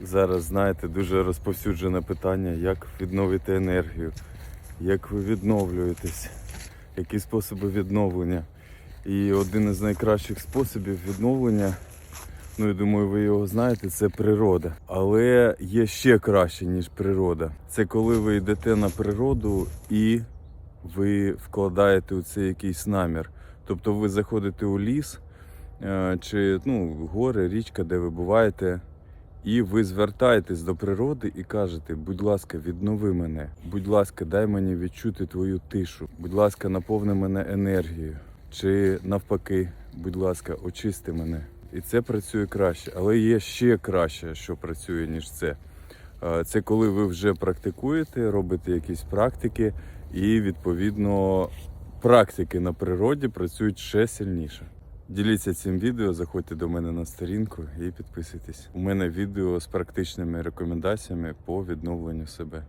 Зараз, знаєте, дуже розповсюджене питання, як відновити енергію, як ви відновлюєтесь, які способи відновлення. І один із найкращих способів відновлення, ну я думаю, ви його знаєте, це природа. Але є ще краще, ніж природа. Це коли ви йдете на природу і ви вкладаєте у це якийсь намір. Тобто ви заходите у ліс е, чи ну, гори, річка, де ви буваєте, і ви звертаєтесь до природи і кажете, будь ласка, віднови мене, будь ласка, дай мені відчути твою тишу, будь ласка, наповни мене енергією. Чи навпаки, будь ласка, очисти мене. І це працює краще, але є ще краще, що працює, ніж це. Е, Це коли ви вже практикуєте, робите якісь практики, і відповідно практики на природі працюють ще сильніше. Діліться цим відео, заходьте до мене на сторінку і підписуйтесь. У мене відео з практичними рекомендаціями по відновленню себе.